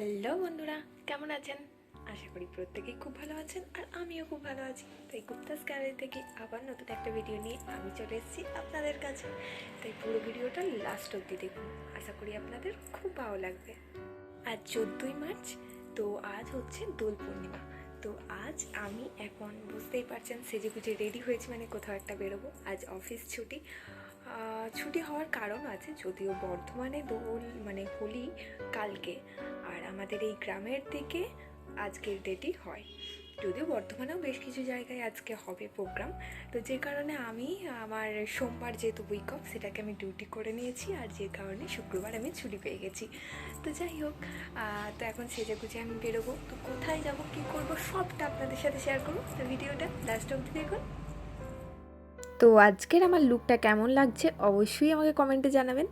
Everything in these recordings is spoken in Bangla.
হ্যালো বন্ধুরা, কেমন আছেন? আশা করি প্রত্যেকেই খুব ভালো আছেন আর আমিও খুব ভালো আছি। তাই গুপ্তাস গ্যালারি থেকে আবার নতুন একটা ভিডিও নিয়ে আমি চলে এসেছি আপনাদের কাছে। তাই পুরো ভিডিওটা লাস্ট অবধি দেখুন। আশা করি আপনাদের খুব ভালো লাগবে। আজ চোদ্দোই মার্চ, তো আজ হচ্ছে দোল পূর্ণিমা। তো আজ আমি এখন বুঝতেই পারছেন সেজে গুজে রেডি হয়েছি মানে কোথাও একটা বেরোবো। আজ অফিস ছুটি। ছুটি হওয়ার কারণ আছে যদিও বর্ধমানে দোল মানে হোলি কালকে। আমাদের এই গ্রামের দিকে আজকের ডেটই হয়। যদিও বর্ধমানেও বেশ কিছু জায়গায় আজকে হবে প্রোগ্রাম তো যে কারণে আমি আমার সোমবার যেহেতু উইক অফ সেটাকে আমি ডিউটি করে নিয়েছি আর যে কারণে শুক্রবার আমি ছুটি পেয়ে গেছি। তো যাই হোক তো এখন সেজে গুজে আমি বেরোবো। তো কোথায় যাব, কী করব, সবটা আপনাদের সাথে শেয়ার করব। তো ভিডিওটা লাস্ট অবধি দেখুন। তো আজকের আমার লুকটা কেমন লাগছে অবশ্যই আমাকে কমেন্টে জানাবেন।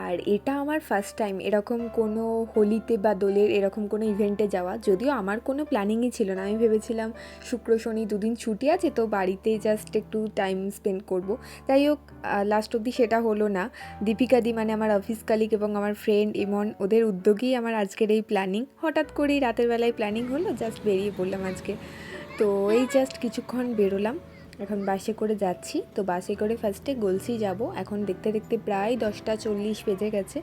আর এটা আমার ফার্স্ট টাইম এরকম কোনো হোলিতে বা দোলের এরকম কোনো ইভেন্টে যাওয়া। যদিও আমার কোনো প্ল্যানিংই ছিল না। আমি ভেবেছিলাম শুক্র, শনি দুদিন ছুটি আছে, তো বাড়িতে জাস্ট একটু টাইম স্পেন্ড করব। যাই হোক লাস্ট অবধি সেটা হলো না। দীপিকা দি মানে আমার অফিস কালিক এবং আমার ফ্রেন্ড ইমন, ওদের উদ্যোগেই আমার আজকের এই প্ল্যানিং হঠাৎ করেই রাতের বেলায় প্ল্যানিং হলো জাস্ট বেরিয়ে পড়লাম আজকে। তো এই জাস্ট কিছুক্ষণ বেরোলাম। এখন বাসে করে যাচ্ছি। তো বাসে করে ফার্স্টে গলসি যাব। এখন দেখতে দেখতে প্রায় দশটা চল্লিশ বেজে গেছে।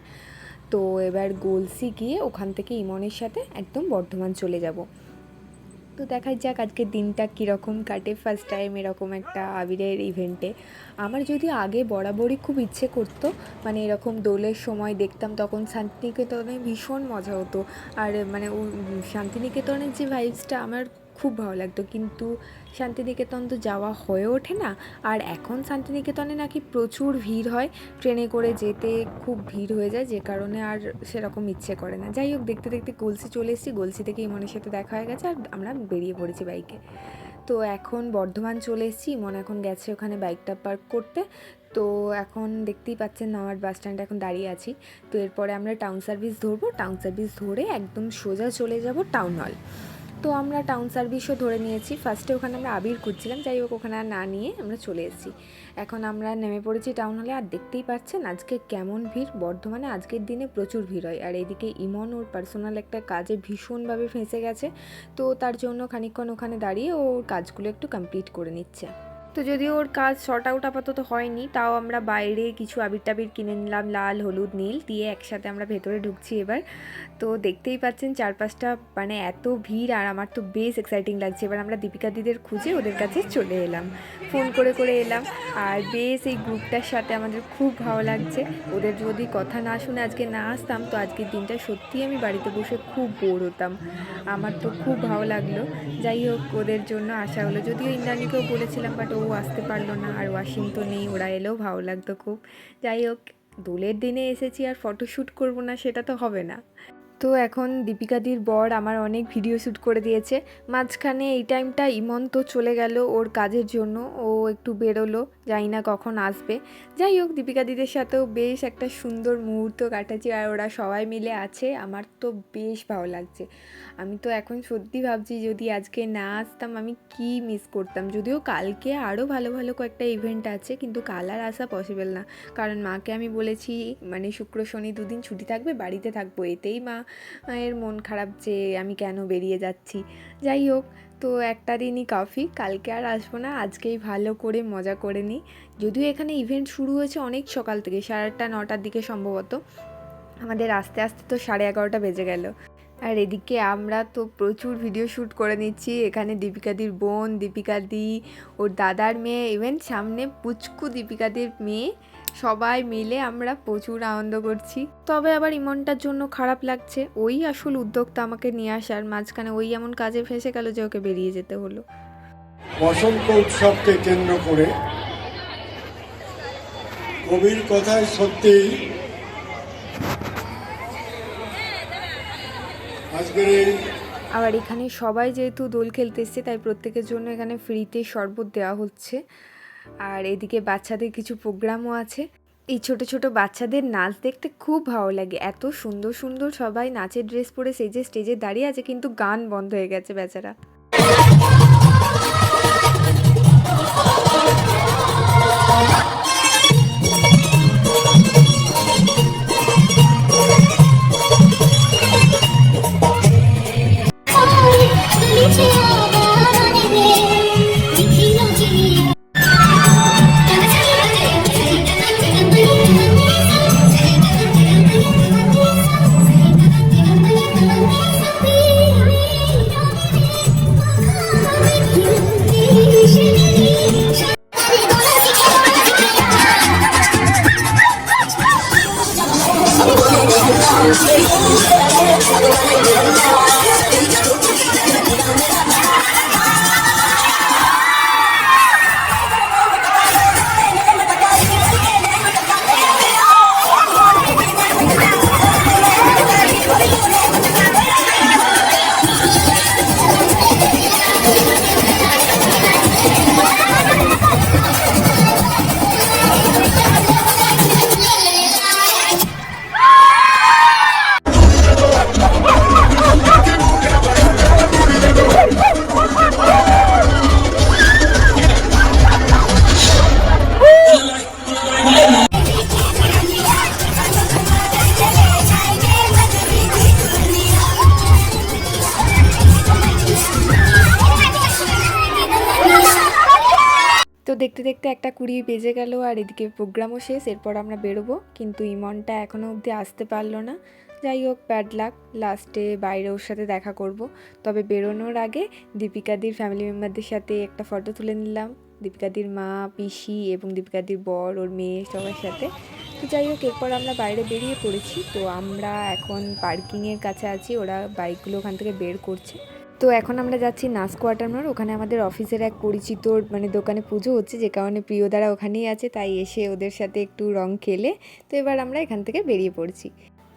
তো এবার গলসি গিয়ে ওখান থেকে ইমনের সাথে একদম বর্ধমান চলে যাব। তো দেখা যাক আজকের দিনটা কীরকম কাটে ফার্স্ট টাইম এরকম একটা আবিরের ইভেন্টে আমার যদি আগে বরাবরই খুব ইচ্ছে করতো মানে এরকম দোলের সময় দেখতাম, তখন শান্তিনিকেতনে ভীষণ মজা হতো। আর মানে শান্তিনিকেতনের যে ভাইবসটা আমার খুব ভালো লাগতো। কিন্তু শান্তিনিকেতন তো যাওয়া হয়ে ওঠে না। আর এখন শান্তিনিকেতনে নাকি প্রচুর ভিড় হয়। ট্রেনে করে যেতে খুব ভিড় হয়ে যায়, যে কারণে আর সেরকম ইচ্ছে করে না। যাই হোক, দেখতে দেখতে গলসি চলে এসেছি। গলসি থেকে ইমনের সাথে দেখা হয়ে গেছে আর আমরা বেরিয়ে পড়েছি বাইকে। তো এখন বর্ধমান চলে এসেছি। ইমন এখন গেছে ওখানে বাইকটা পার্ক করতে। তো এখন দেখতেই পাচ্ছেন আমার বাস স্ট্যান্ডে এখন দাঁড়িয়ে আছি। তো এরপরে আমরা টাউন সার্ভিস ধরবো। টাউন সার্ভিস ধরে একদম সোজা চলে যাব টাউন হল তো আমরা টাউন সার্ভিসও ধরে নিয়েছি। ফার্স্টে ওখানে আমরা আবির খুঁজছিলাম, যাই হোক ওখানে না নিয়ে আমরা চলে এসেছি। এখন আমরা নেমে পড়েছি টাউন হলে আর দেখতেই পাচ্ছেন আজকে কেমন ভিড়। বর্ধমানে আজকের দিনে প্রচুর ভিড় হয়। আর এদিকে ইমন, ওর পার্সোনাল একটা কাজে ভীষণভাবে ফেঁসে গেছে। তো তার জন্য খানিকক্ষণ ওখানে দাঁড়িয়ে ওর কাজগুলো একটু কমপ্লিট করে নিচ্ছে। তো যদিও ওর কাজ শর্ট আউট আপাতত হয়নি, তাও আমরা বাইরে কিছু আবির টাবির কিনে নিলাম, লাল, হলুদ, নীল, দিয়ে একসাথে আমরা ভেতরে ঢুকছি এবার। তো দেখতেই পাচ্ছেন চারপাশটা মানে এত ভিড় আর আমার তো বেশ এক্সাইটিং লাগছে। এবার আমরা দীপিকা দিদের খুঁজে ওদের কাছে চলে এলাম। ফোন করে করে এলাম আর বেশ এই গ্রুপটার সাথে আমাদের খুব ভালো লাগছে। ওদের যদি কথা না শুনে আজকে না আসতাম, তো আজকের দিনটা সত্যিই আমি বাড়িতে বসে খুব বোর হতাম। আমার তো খুব ভালো লাগল। যাই হোক, ওদের জন্য আশা হলো, যদিও ইন্দ্রাণীকেও বলেছিলাম বাট ও আসতে পারল না, আর ওয়াশিং তো নেই ওরা এলেও ভালো লাগতো খুব। যাই হোক, দোলের দিনে এসেছি আর ফটোশ্যুট করব না, সেটা তো হবে না। তো এখন দীপিকাদির বর আমার অনেক ভিডিও শ্যুট করে দিয়েছে। মাঝখানে এই টাইমটা ইমন তো চলে গেল ওর কাজের জন্য, ও একটু বেরোলো। জানি না কখন আসবে। যাই হোক, দীপিকা দিদির সাথেও বেশ একটা সুন্দর মুহূর্ত কাটাচ্ছি আর ওরা সবাই মিলে আছে। আমার তো বেশ ভালো লাগছে। আমি তো এখন সত্যি ভাবছি যদি আজকে না আসতাম আমি কি মিস করতাম। যদিও কালকে আরও ভালো ভালো কয়েকটা ইভেন্ট আছে, কিন্তু কাল আর আসা পসিবল না। কারণ মাকে আমি বলেছি মানে শুক্র, শনি দুদিন ছুটি থাকবে, বাড়িতে থাকব। এতেই মা এর মন খারাপ যে আমি কেন বেরিয়ে যাচ্ছি। যাই হোক তো একটা দিনই কাফি কালকে আর আসব না, আজকেই ভালো করে মজা করে নিই। যদিও এখানে ইভেন্ট শুরু হয়েছে অনেক সকাল থেকে, সাড়ে আটটা, নটার দিকে সম্ভবত। আমাদের আস্তে আস্তে তো সাড়ে এগারোটা বেজে গেল। আর এদিকে আমরা তো প্রচুর ভিডিও শ্যুট করে নিচ্ছি। এখানে দীপিকাদির বোন, দীপিকাদি, ওর দাদার মেয়ে ইভেন সামনে পুচকু দীপিকাদির মেয়ে সবাই মিলে আমরা প্রচুর আনন্দ করছি। তবে আবার ইমনটার জন্য খারাপ লাগছে। ওই আসল উদ্যোগটা আমাকে নিয়ে আসার মাঝখানে ওই এমন কাজে ফেসে গেল যে ওকে বেরিয়ে যেতে হলো। বসন্ত উৎসবকে কেন্দ্র করে কবির কথায় সত্যিই আজকের এই আবার এখানে সবাই যেহেতু দোল খেলতে এসছে তাই প্রত্যেকের জন্য এখানে ফ্রিতে শরবত দেওয়া হচ্ছে। আর এদিকে বাচ্চাদের কিছু প্রোগ্রামও আছে। এই ছোট ছোট বাচ্চাদের নাচ দেখতে খুব ভালো লাগে। এত সুন্দর সুন্দর সবাই নাচের ড্রেস পরে সেই যে স্টেজে দাঁড়িয়ে আছে, কিন্তু গান বন্ধ হয়ে গেছে বেচারা। দেখতে দেখতে একটা কুড়ি বেজে গেল আর এদিকে প্রোগ্রামও শেষ, এরপর আমরা বেরোবো। কিন্তু ইমনটা এখনও অবধি আসতে পারল না। যাই হোক ব্যাড লাক লাস্টে বাইরে ওর সাথে দেখা করব। তবে বেরোনোর আগে দীপিকাদির ফ্যামিলি মেম্বারদের সাথে একটা ফটো তুলে নিলাম। দীপিকাদির মা, পিসি এবং দীপিকাদির বর, ওর মেয়ে সবার সাথে। তো যাই হোক, এরপর আমরা বাইরে বেরিয়ে পড়েছি। তো আমরা এখন পার্কিংয়ের কাছে আছি। ওরা বাইকগুলো ওখান থেকে বের করছে। তো এখন আমরা যাচ্ছি নাস কোয়ার্টার মোড় ওখানে আমাদের অফিসের এক পরিচিত মানে দোকানে পুজো হচ্ছে, যে কারণে প্রিয়দারা ওখানেই আছে, তাই এসে ওদের সাথে একটু রং খেলে। তো এবার আমরা এখান থেকে বেরিয়ে পড়ছি।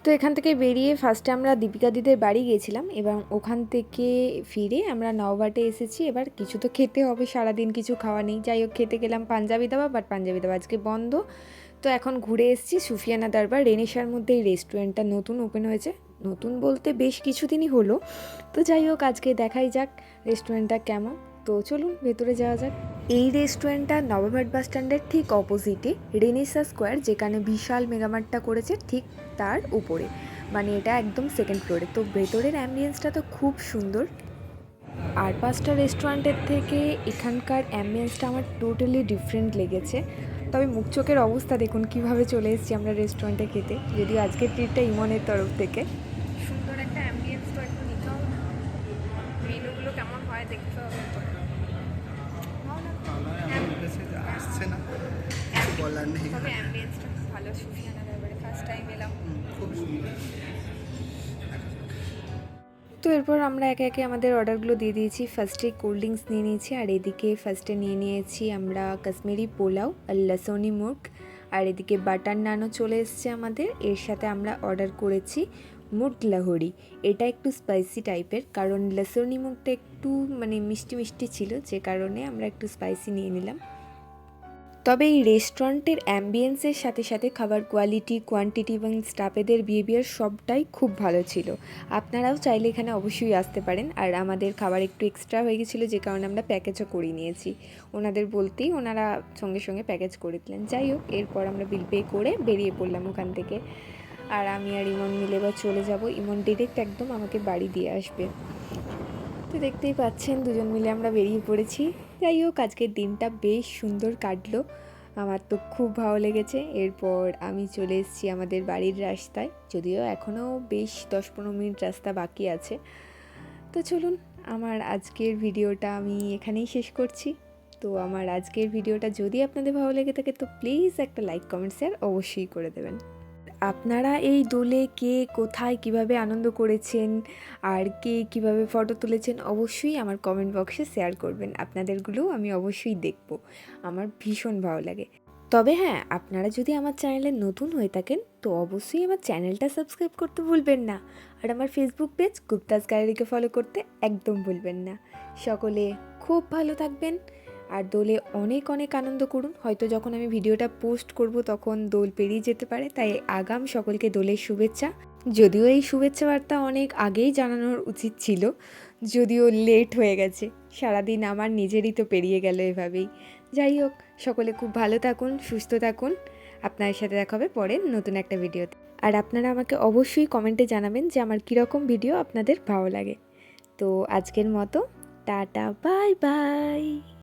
তো এখান থেকে বেরিয়ে ফার্স্টে আমরা দীপিকা দিদের বাড়ি গিয়েছিলাম এবং ওখান থেকে ফিরে আমরা নওবাটে এসেছি। এবার কিছু তো খেতে হবে, সারাদিন কিছু খাওয়া নেই। যাই হোক, খেতে গেলাম পাঞ্জাবি দাবা বাট পাঞ্জাবি দাবা আজকে বন্ধ। তো এখন ঘুরে এসেছি সুফিয়ানা দরবার রেনেশার মধ্যে এই রেস্টুরেন্টটা নতুন ওপেন হয়েছে। নতুন বলতে বেশ কিছুদিনই হলো। তো যাই হোক, আজকে দেখাই যাক রেস্টুরেন্টটা কেমন। তো চলুন, ভেতরে যাওয়া যাক। এই রেস্টুরেন্টটা নবাবহাট বাস স্ট্যান্ডের ঠিক অপোজিটে, রেনেসা স্কোয়ার, যেখানে বিশাল মেগামার্টটা করেছে ঠিক তার উপরে। মানে এটা একদম সেকেন্ড ফ্লোরে। তো ভেতরের অ্যাম্বিয়েন্সটা তো খুব সুন্দর। আর পাঁচটা রেস্টুরেন্টের থেকে এখানকার অ্যাম্বিয়েন্সটা আমার টোটালি ডিফারেন্ট লেগেছে। তবে মুখ চোখের অবস্থা দেখুন, কীভাবে চলে এসেছি আমরা রেস্টুরেন্টে খেতে, যদিও আজকের ট্রিটটা ইমনের তরফ থেকে। আসছে না কিছু বলার নেই। তবে অ্যাম্বিয়েন্সটা খুব ভালো সুফিয়ানা দরবারে ফার্স্ট টাইম এলাম। খুব সুন্দর। তো এরপর আমরা একে একে আমাদের অর্ডারগুলো দিয়ে দিয়েছি। ফার্স্টে কোল্ড ড্রিঙ্কস নিয়ে নিয়েছি আর এদিকে ফার্স্টে নিয়ে নিয়েছি আমরা কাশ্মীরি পোলাও আর লসনি মুর্গ আর এদিকে বাটার নানও চলে এসছে আমাদের। এর সাথে আমরা অর্ডার করেছি মুর্গ লাহোরি। এটা একটু স্পাইসি টাইপের কারণ লসনি মুগটা একটু মানে মিষ্টি মিষ্টি ছিল যে কারণে আমরা একটু স্পাইসি নিয়ে নিলাম। তবে এই রেস্টুরেন্টের অ্যাম্বিয়েন্সের সাথে সাথে খাবার কোয়ালিটি কোয়ান্টিটি এবং স্টাফেদের বিহেভিয়ার সবটাই খুব ভালো ছিল। আপনারাও চাইলে এখানে অবশ্যই আসতে পারেন। আর আমাদের খাবার একটু এক্সট্রা হয়ে গেছিল, যে কারণে আমরা প্যাকেজও করে নিয়েছি। ওনাদের বলতেই ওনারা সঙ্গে সঙ্গে প্যাকেজ করে দিলেন। যাই হোক, এরপর আমরা বিল পে করে বেরিয়ে পড়লাম ওখান থেকে। আর আমি আর ইমন মিলে এবার চলে যাব। ইমন ডিরেক্ট একদম আমাকে বাড়ি দিয়ে আসবে। তো দেখতেই পাচ্ছেন, দুজন মিলে আমরা বেরিয়ে পড়েছি। যাই হোক, আজকের দিনটা বেশ সুন্দর কাটলো। আমার তো খুব ভালো লেগেছে। এরপর আমি চলে এসেছি আমাদের বাড়ির রাস্তায়। যদিও এখনও বেশ দশ পনেরো মিনিট রাস্তা বাকি আছে। তো চলুন, আমার আজকের ভিডিওটা আমি এখানেই শেষ করছি। তো আমার আজকের ভিডিওটা যদি আপনাদের ভালো লেগে থাকে, তো প্লিজ একটা লাইক, কমেন্ট, শেয়ার অবশ্যই করে দেবেন। আপনারা এই দোলে কে কোথায় কীভাবে আনন্দ করেছেন? আর কে কীভাবে ফটো তুলেছেন? অবশ্যই আমার কমেন্ট বক্সে শেয়ার করবেন। আপনাদেরগুলোও আমি অবশ্যই দেখব। আমার ভীষণ ভালো লাগে। তবে হ্যাঁ আপনারা যদি আমার চ্যানেলে নতুন হয়ে থাকেন, তো অবশ্যই আমার চ্যানেলটা সাবস্ক্রাইব করতে ভুলবেন না। আর আমার ফেসবুক পেজ গুপ্তাস গ্যালারিকে ফলো করতে একদম ভুলবেন না। সকলে খুব ভালো থাকবেন। আর দোলে অনেক অনেক আনন্দ করুন। হয়তো যখন আমি ভিডিওটা পোস্ট করব তখন দোল পেরিয়ে যেতে পারে, তাই আগাম সকলকে দোলের শুভেচ্ছা। যদিও এই শুভেচ্ছা বার্তা অনেক আগেই জানানোর উচিত ছিল, যদিও লেট হয়ে গেছে। সারাদিন আমার নিজেরই তো পেরিয়ে গেল এভাবেই। যাই হোক, সকলে খুব ভালো থাকুন, সুস্থ থাকুন। আপনার সাথে দেখা হবে পরের নতুন একটা ভিডিওতে। আর আপনারা আমাকে অবশ্যই কমেন্টে জানাবেন যে আমার কীরকম ভিডিও আপনাদের ভালো লাগে। তো আজকের মতো, টাটা, বাই বাই।